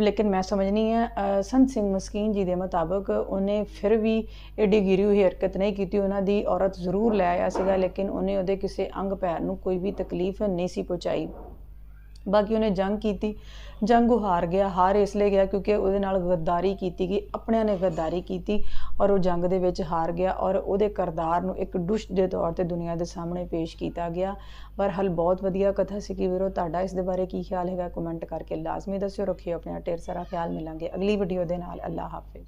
ਲੇਕਿਨ ਮੈਂ ਸਮਝਣੀ ਹੈ ਸੰਤ ਸਿੰਘ ਮਸਕੀਨ ਜੀ ਦੇ ਮੁਤਾਬਕ ਉਹਨੇ ਫਿਰ ਵੀ ਏਡੀ ਗਿਰੀ ਹੋਈ ਹਰਕਤ ਨਹੀਂ ਕੀਤੀ, ਉਹਨਾਂ ਦੀ ਔਰਤ ਜ਼ਰੂਰ ਲੈ ਆਇਆ ਸੀਗਾ, ਲੇਕਿਨ ਉਹਨੇ ਉਹਦੇ ਕਿਸੇ ਅੰਗ ਪੈਰ ਨੂੰ ਕੋਈ ਵੀ ਤਕਲੀਫ ਨਹੀਂ ਸੀ ਪਹੁੰਚਾਈ। ਬਾਕੀ ਉਹਨੇ ਜੰਗ ਕੀਤੀ। ਜੰਗ ਉਹ ਹਾਰ ਗਿਆ, ਹਾਰ ਇਸ ਲਈ ਗਿਆ ਕਿਉਂਕਿ ਉਹਦੇ ਨਾਲ ਗੱਦਾਰੀ ਕੀਤੀ ਗਈ, ਆਪਣਿਆਂ ਨੇ ਗੱਦਾਰੀ ਕੀਤੀ ਔਰ ਉਹ ਜੰਗ ਦੇ ਵਿੱਚ ਹਾਰ ਗਿਆ ਔਰ ਉਹਦੇ ਕਰਦਾਰ ਨੂੰ ਇੱਕ ਦੁਸ਼ਟ ਦੇ ਤੌਰ ਤੇ ਦੁਨੀਆ ਦੇ ਸਾਹਮਣੇ ਪੇਸ਼ ਕੀਤਾ ਗਿਆ। ਪਰ ਹਲ ਬਹੁਤ ਵਧੀਆ ਕਥਾ ਸੀ ਕਿ ਵੀਰੋ, ਤੁਹਾਡਾ ਇਸ ਦੇ ਬਾਰੇ ਕੀ ਖਿਆਲ ਹੈਗਾ? ਕਮੈਂਟ ਕਰਕੇ ਲਾਜ਼ਮੀ ਦੱਸਿਓ। ਰੱਖਿਓ ਆਪਣਾ ਢੇਰ ਸਾਰਾ ਖਿਆਲ। ਮਿਲਾਂਗੇ ਅਗਲੀ ਵੀਡੀਓ ਦੇ ਨਾਲ। ਅੱਲਾ ਹਾਫਿਜ਼।